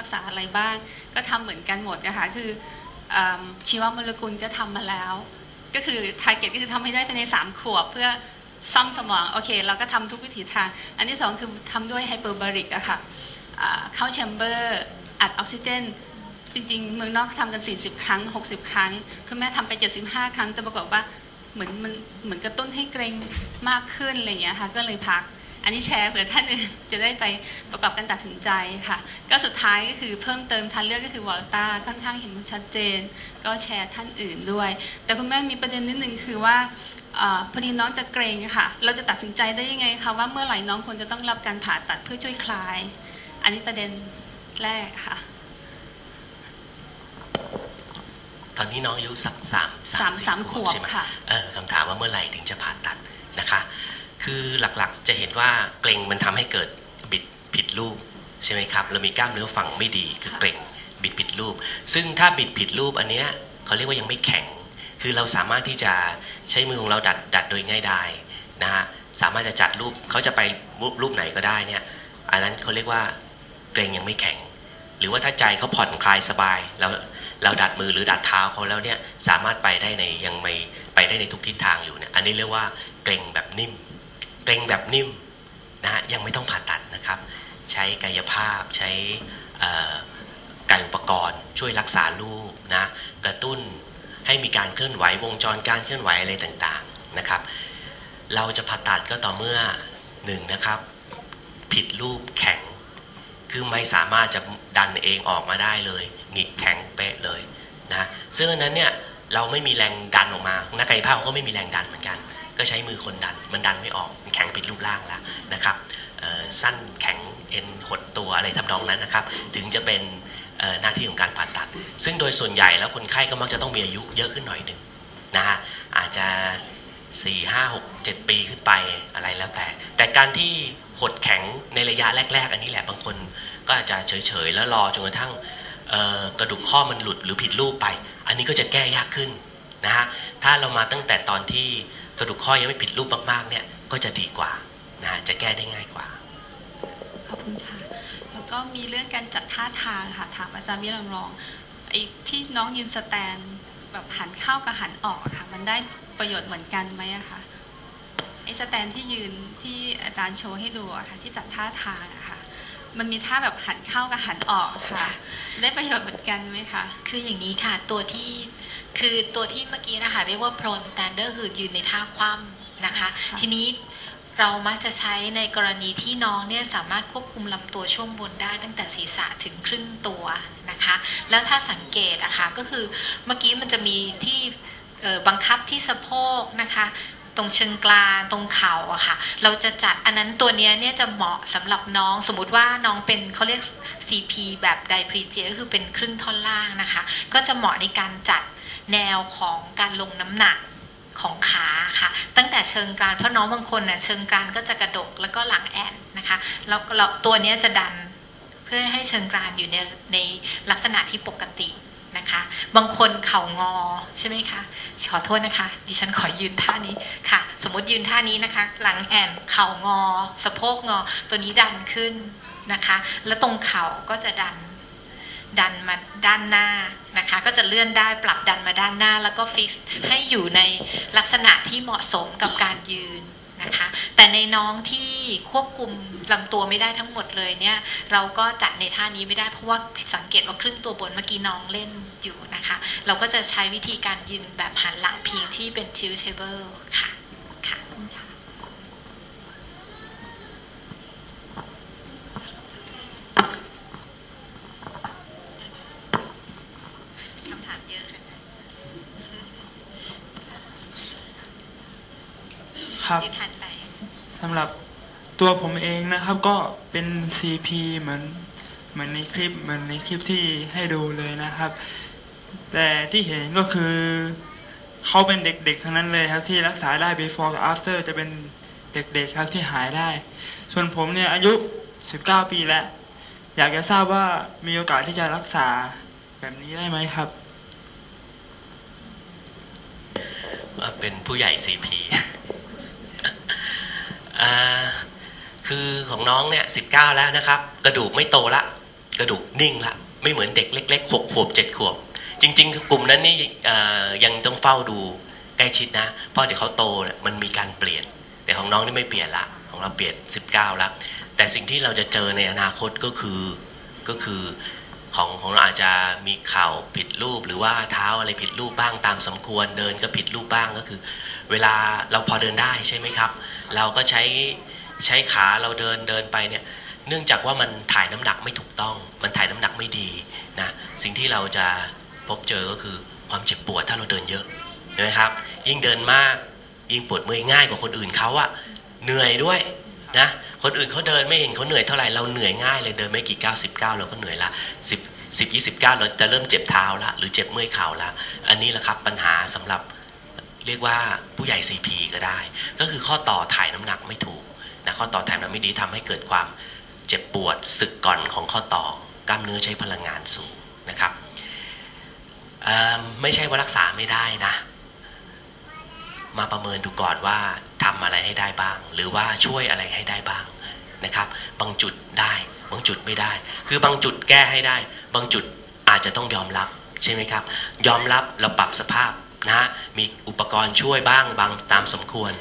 รักษาอะไรบ้าง ก็ทำเหมือนกันหมดนะคะคืออชีวโมเลกุลก็ทำมาแล้ว ก็คือทาร์เก็ตก็คือทำให้ได้ภายใน 3 ขวบเพื่อซ่อมสมองโอเคเราก็ทำทุกวิถีทาง อันที่ 2 คือทำด้วยไฮเปอร์บาริกอะค่ะอ่าเข้าแชมเบอร์อัดออกซิเจนจริงๆ เมืองนอกทำกัน 40 ครั้ง 60 ครั้ง คุณแม่ทำไป 75 ครั้งแต่ปรากฏว่าเหมือนมันเหมือนกระตุ้นให้เกรงมากขึ้นอะไรอย่างเงี้ยค่ะก็เลยพัก อันนี้แชร์เผื่อท่านอื่นจะได้ไปประกอบการตัดสินใจค่ะ ก็สุดท้ายก็คือเพิ่มเติมทางเลือกก็คือวอลต้าค่อนข้างเห็นชัดเจน ก็แชร์ท่านอื่นด้วย แต่คุณแม่มีประเด็นนิดนึงคือว่าอาพอดีน้องจะเกรงค่ะ เราจะตัดสินใจได้ยังไงคะว่าเมื่อไหร่น้องควรจะต้องรับการผ่าตัดเพื่อช่วยคลาย อันนี้ประเด็นแรกค่ะ ตอนนี้น้องอายุสักสามสามสี่สามขวบใช่ไหมค่ะเออคำถามว่าเมื่อไหร่ถึงจะผ่าตัดนะคะ คือหลักๆจะเห็นว่าเกร็งมันทำให้เกิดบิดผิดรูปใช่ไหมครับเรามีกล้ามเนื้อฝั่งไม่ดีคือเกร็งบิดผิดรูป ซึ่งถ้าบิดผิดรูปอันเนี้ยเขาเรียกว่ายังไม่แข็ง คือเราสามารถที่จะใช้มือของเราดัดดัดโดยง่ายไดายนะฮะสามารถจะจัดรูปเขาจะไปรูปไหนก็ได้เนี่ยอันนั้นเขาเรียกว่าเกร็งยังไม่แข็ง หรือว่าถ้าใจเขาผ่อนคลายสบายแล้วเราดัดมือหรือดัดเท้าเขาแล้วเนี่ยสามารถไปได้ในยังไม่ไปได้ในทุกทิศทางอยู่เนี่ยอันนี้เรียกว่าเกร็งแบบนิ่ม เกร็งแบบนิ่มนะฮะยังไม่ต้องผ่าตัดนะครับ ใช้กายภาพใช้กายอุปกรณ์ช่วยรักษาลูกนะกระตุ้นให้มีการเคลื่อนไหววงจรการเคลื่อนไหวอะไรต่างๆนะครับ เราจะผ่าตัดก็ต่อเมื่อหนึ่งนะครับ ผิดรูปแข็ง คือไม่สามารถจะดันเองออกมาได้เลยหงิกแข็งเป๊ะเลยนะซึ่งอันนั้นเนี่ยเราไม่มีแรงดันออกมานักกายภาพก็ไม่มีแรงดันเหมือนกัน ก็ใช้มือคนดัน มันดันไม่ออกมันแข็งผิดรูปร่างแล้วนะครับสั้นแข็งเอ็นหดตัวอะไรทำนองนั้นนะครับ ถึงจะเป็นหน้าที่ของการผ่าตัด ซึ่งโดยส่วนใหญ่แล้วคนไข้ก็มักจะต้องมีอายุเยอะขึ้นหน่อยหนึ่งนะฮะอาจจะ 4 5 6 7 ปีขึ้นไปอะไรแล้วแต่ แต่การที่หดแข็งในระยะแรก ๆ อันนี้แหละบางคนก็อาจจะเฉย ๆ แล้วรอจนกระทั่งกระดูกข้อมันหลุดหรือผิดรูปไป อันนี้ก็จะแก้ยากขึ้น นะฮะถ้าเรามาตั้งแต่ตอนที่กระดูกข้อยังไม่ผิดรูปมากๆเนี่ยก็จะดีกว่านะฮะจะแก้ได้ง่ายกว่าขอบคุณค่ะแล้วก็มีเรื่องการจัดท่าทางค่ะถามอาจารย์วิรังรองไอ้ที่น้องยืนสแตนแบบหันเข้ากับหันออกอะค่ะ มันได้ประโยชน์เหมือนกันไหมอะคะไอ้สแตนที่ยืนที่อาจารย์โชว์ให้ดูอะค่ะ ที่จัดท่าทางอะค่ะมันมีท่าแบบหันเข้ากับหันออกค่ะ ได้ประโยชน์เหมือนกันไหมคะ คืออย่างนี้ค่ะ ตัวที่ คือตัวที่เมื่อกี้นะคะ เรียกว่า prone stander คือยืนในท่าคว่ำนะคะค่ะทีนี้เรามักจะใช้ในกรณีที่น้องเนี่ยสามารถควบคุมลำตัวช่วงบนได้ตั้งแต่ศีรษะถึงครึ่งตัวนะคะ แล้วถ้าสังเกตอะคะก็คือเมื่อกี้มันจะมีที่เอ่อบังคับที่สะโพกนะคะตรงเชิงกลางตรงเข่าอะค่ะ เราจะจัดอันนั้นตัวเนี้ยเนี่ยจะเหมาะสำหรับน้องสมมุติว่าน้องเป็นเขาเรียก CP แบบไดพรีเจียก็คือเป็นครึ่งท่อนล่างนะคะ ก็จะเหมาะในการจัด แนวของการลงน้ำหนักของขาค่ะ ตั้งแต่เชิงกรานเพราะน้องบางคนน่ะเชิงกรานก็จะกระดกแล้วก็หลังแอนนะคะแล้วตัวนี้จะดันเพื่อให้เชิงกรานอยู่ในในลักษณะที่ปกตินะคะ บางคนเข่างอใช่ไหมคะขอโทษนะคะ ดิฉันขอยืนท่านี้ค่ะ สมมติยืนท่านี้นะคะ หลังแอนเข่างอ สะโพกงอ ตัวนี้ดันขึ้นนะคะ แล้วตรงเข่าก็จะดัน ดันมาด้านหน้านะคะ ก็จะเลื่อนได้ปรับดันมาด้านหน้า แล้วก็ฟิกให้อยู่ในลักษณะที่เหมาะสมกับการยืนนะคะแต่ในน้องที่ควบคุมลำตัวไม่ได้ทั้งหมดเลยเนี่ย เราก็จัดในท่านี้ไม่ได้เพราะว่าสังเกตว่าครึ่งตัวบนเมื่อกี้น้องเล่นอยู่นะคะ เราก็จะใช้วิธีการยืนแบบหันหลังพิงที่เป็นชิลเทเบิลค่ะ คำถามเยอะค่ะ ครับยืนทันไปสำหรับตัวผมเองนะครับก็เป็น CP เหมือนเหมือนในคลิปเหมือนในคลิปที่ให้ดูเลยนะครับ แต่ที่เห็นก็คือเขาเป็นเด็กๆทั้งนั้นเลยครับที่รักษาได้ before กับ after จะเป็นเด็กๆครับที่หายได้ ส่วนผมเนี่ยอายุ 19 ปีแล้ว อยากจะทราบว่ามีโอกาสที่จะรักษาแบบนี้ได้ไหมครับ เป็นผู้ใหญ่ CP คือของน้องเนี่ย19แล้วนะครับ กระดูกไม่โตละ กระดูกนิ่งละ ไม่เหมือนเด็กเล็กๆหกขวบเจ็ดขวบ จริง ๆ กลุ่มนั้นนี่ยังต้องเฝ้าดูใกล้ชิดนะเพราะเดี๋ยวเขาโตเนี่ยมันมีการเปลี่ยน แต่ของน้องนี่ไม่เปลี่ยนละของเราเปลี่ยน 19ละแต่สิ่งที่เราจะเจอในอนาคตก็คือก็คือ ของของเราอาจจะมีเข่าผิดรูป หรือว่าเท้าอะไรผิดรูปบ้างตามสมควร เดินก็ผิดรูปบ้างก็คือ เวลาเราพอเดินได้ใช่ไหมครับ เราก็ใช้ใช้ขาเราเดินเดินไปเนี่ยเนื่องจากว่ามันถ่ายน้ำหนักไม่ถูกต้อง มันถ่ายน้ำหนักไม่ดีนะสิ่งที่เราจะพบเจอก็คือความเจ็บปวดถ้าเราเดินเยอะเห็นไหมครับยิ่งเดินมากยิ่งปวดเมื่อยง่ายกว่าคนอื่นเขาอะเหนื่อยด้วย นะคนอื่นเขาเดินไม่เห็นเขาเหนื่อยเท่าไหร่เราเหนื่อยง่ายเลยเดินไม่กี่ก้าวสิบก้าวเราก็เหนื่อยละสิบสิบยี่สิบก้าวเราจะเริ่มเจ็บเท้าละหรือเจ็บเมื่อยเข่าละอันนี้แหละครับปัญหาสำหรับเรียกว่าผู้ใหญ่ CP ก็ได้ ก็คือข้อต่อถ่ายน้ำหนักไม่ถูกนะข้อต่อถ่ายน้ำไม่ดีทำให้เกิดความเจ็บปวดสึกก่อนของข้อต่อกล้ามเนื้อใช้พลังงานสูงนะครับไม่ใช่ว่ารักษาไม่ได้นะ มาประเมินดูก่อนว่า ทำอะไรให้ได้บ้าง หรือว่าช่วยอะไรให้ได้บ้างนะครับ บางจุดได้บางจุดไม่ได้ คือบางจุดแก้ให้ได้ บางจุดอาจจะต้องยอมรับใช่ไหมครับ ยอมรับเราปรับสภาพนะฮะมีอุปกรณ์ช่วยบ้างบางตามสมควร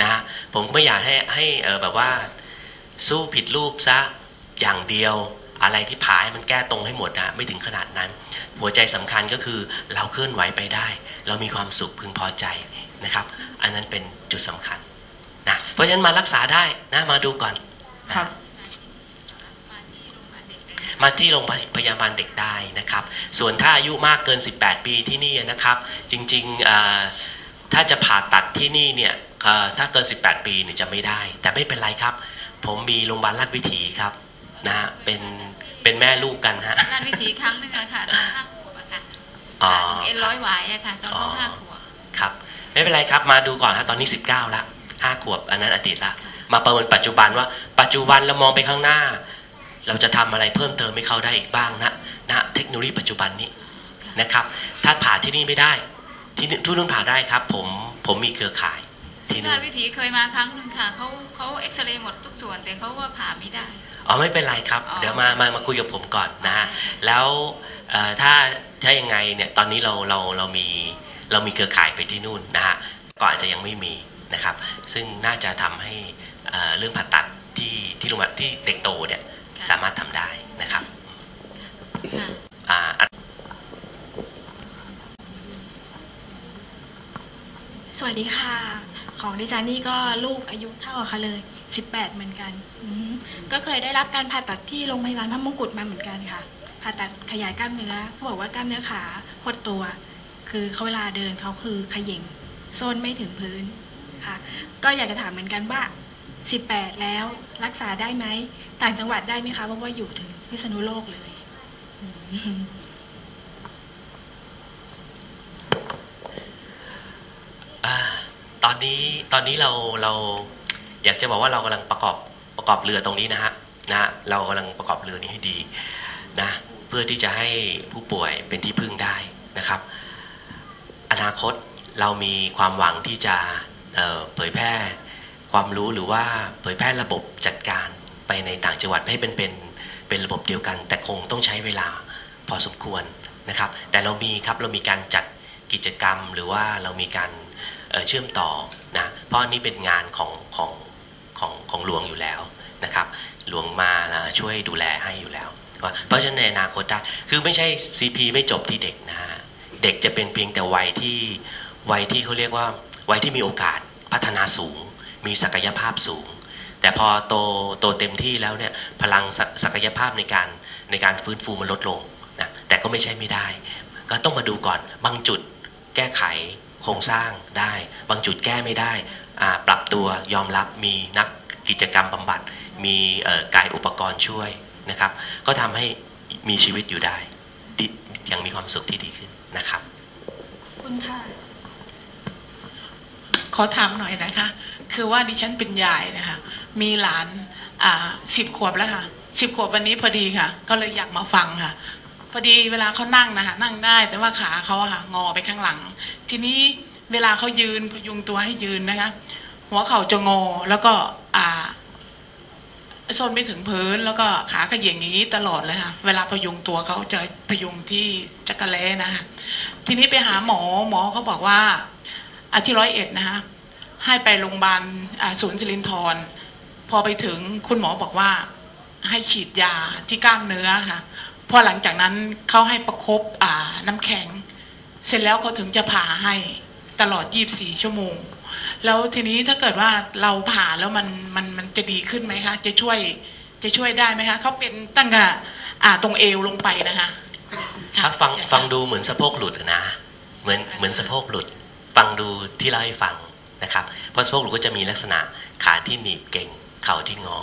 นะฮะผมไม่อยากให้ให้เออแบบว่าสู้ผิดรูปซะอย่างเดียวอะไรที่ผายมันแก้ตรงให้หมดนะไม่ถึงขนาดนั้น หัวใจสำคัญก็คือเราเคลื่อนไหวไปได้ เรามีความสุขพึงพอใจนะครับ อันนั้นเป็นจุดสำคัญ เพราะฉะนั้นมารักษาได้นะมาดูก่อนครับมาที่โรงพยาบาลเด็กได้นะครับ ส่วนถ้าอายุมากเกิน 18 ปีที่นี่นะครับ จริงๆเอ่อถ้าจะผ่าตัดที่นี่เนี่ยเอ่อถ้าเกิน 18 ปีเนี่ยจะไม่ได้ แต่ไม่เป็นไรครับ ผมมีโรงพยาบาลราชวิถีครับนะฮะเป็นเป็นแม่ลูกกันฮะการวิถีครั้งหนึ่งอะค่ะตอนห้าขวบอะค่ะอ๋อขาถึงเอ็นร้อยหวายอะค่ะตอนเขาห้าขวบครับ ไม่เป็นไรครับมาดูก่อนฮะตอนนี้ 19ละ ห้าขวบอันนั้นอดีตละ มาประเมินปัจจุบันว่า ปัจจุบันเรามองไปข้างหน้า เราจะทำอะไรเพิ่มเติมให้เขาได้อีกบ้างนะนะเทคโนโลยีปัจจุบันนี้นะครับ ถ้าผ่าที่นี่ไม่ได้ ที่นี่ทุกนู่นผ่าได้ครับ ผมผมมีเครือข่ายที่ที่นู่รานชวิถีเคยมาครั้งหนึ่งค่ะเขาเขาเอ็กซเรย์หมดทุกส่วนแต่เขาว่าผ่าไม่ได้อ๋อไม่เป็นไรครับอ๋อเดี๋ยวมามามาคุยกับผมก่อนนะฮะแล้วเอ่อถ้าถ้ายังไงเนี่ยตอนนี้เราเราเรามีเรามีเครือข่ายไปที่นู่นนะฮะก็อาจจะยังไม่มี นะครับ ซึ่งน่าจะทำให้เอ่อเรื่องผ่าตัดที่ที่โรงพยาบาลที่เด็กโตเนี่ยสามารถทำได้นะครับค่ะอ่าอันสวัสดีค่ะ ของดิฉันนี่ก็ลูกอายุเท่ากับเขาเลย 18 เหมือนกันอืมก็เคยได้รับการผ่าตัดที่โรงพยาบาลพระมงกุฎมาเหมือนกันค่ะ ผ่าตัดขยายกล้ามเนื้อเขาบอกว่ากล้ามเนื้อขาหดตัว คือเขาเวลาเดินเขาคือเขย่งโซนไม่ถึงพื้นค่ะ ก็อยากจะถามเหมือนกันว่า 18 แล้วรักษาได้ไหม ต่างจังหวัดได้ไหมคะเพราะว่าอยู่ถึงพิษณุโลกเลยอ่าตอนนี้ตอนนี้เราเราอยากจะบอกว่าเรากำลังประกอบประกอบเรือตรงนี้นะฮะนะฮะเรากำลังประกอบเรือนี้ให้ดีนะเพื่อที่จะให้ผู้ป่วยเป็นที่พึ่งได้นะครับ อนาคตเรามีความหวังที่จะ เผยแพร่ความรู้หรือว่าเผยแพร่ระบบจัดการไปในต่างจังหวัดให้เป็นเป็นเป็นระบบเดียวกัน แต่คงต้องใช้เวลาพอสมควรนะครับ แต่เรามีครับเรามีการจัดกิจกรรมหรือว่าเรามีการเชื่อมต่อนะเพราะอันนี้เป็นงานของของของของหลวงอยู่แล้วนะครับ หลวงมานะช่วยดูแลให้อยู่แล้วว่าเพราะฉะนั้นในอนาคตได้คือไม่ใช่ CP ไม่จบที่เด็กนะฮะเด็กจะเป็นเพียงแต่วัยที่วัยที่เขาเรียกว่าวัยที่มีโอกาส พัฒนาสูง มีศักยภาพสูง แต่พอโตโตเต็มที่แล้วเนี่ยพลังศักยภาพในการในการฟื้นฟูมันลดลงนะแต่ก็ไม่ใช่ไม่ได้ ก็ต้องมาดูก่อนบางจุดแก้ไขโครงสร้างได้ บางจุดแก้ไม่ได้ ปรับตัวยอมรับมีนักกิจกรรมบำบัด มีกายอุปกรณ์ช่วยนะครับ ก็ทำให้มีชีวิตอยู่ได้อย่างมีความสุขที่ดีขึ้นนะครับ คุณค่ะ ขอถามหน่อยนะคะ คือว่าดิฉันเป็นยายนะคะ มีหลานอ่าสิบขวบแล้วค่ะสิบขวบวันนี้พอดีค่ะ ก็เลยอยากมาฟังค่ะ พอดีเวลาเขานั่งนะคะนั่งได้แต่ว่าขาเขาอะค่ะงอไปข้างหลัง ทีนี้เวลาเขายืนพยุงตัวให้ยืนนะคะ หัวเข่าจะงอแล้วก็อ่าส้นไม่ถึงพื้นแล้วก็ขาขย่งอย่างนี้ตลอดเลยค่ะ เวลาพยุงตัวเขาจะพยุงที่จักระแล้นะคะทีนี้ไปหาหมอหมอเขาบอกว่า อาที่ร้อยเอ็ดนะคะให้ไปโรงพยาบาลอ่าศูนย์สิรินทรพอไปถึงคุณหมอบอกว่าให้ฉีดยาที่กล้ามเนื้อค่ะพอหลังจากนั้นเขาให้ประคบอ่าน้ำแข็ง เสร็จแล้วเขาถึงจะผ่าให้ตลอด 24 ชั่วโมง แล้วทีนี้ถ้าเกิดว่าเราผ่าแล้วมันมันมันจะดีขึ้นไหมคะ จะช่วยจะช่วยได้ไหมคะเขาเป็นตั้งแต่อ่าตรงเอวลงไปนะคะค่ะถ้าฟังอยกจะฟังดูเหมือนสะโพกหลุดอะนะ เหมือนเหมือนสะโพกหลุด ฟังดูที่เล่าให้ฟังนะครับ เพราะสะโพกหลุดก็จะมีลักษณะขาที่หนีบเก่งเข่าที่งอ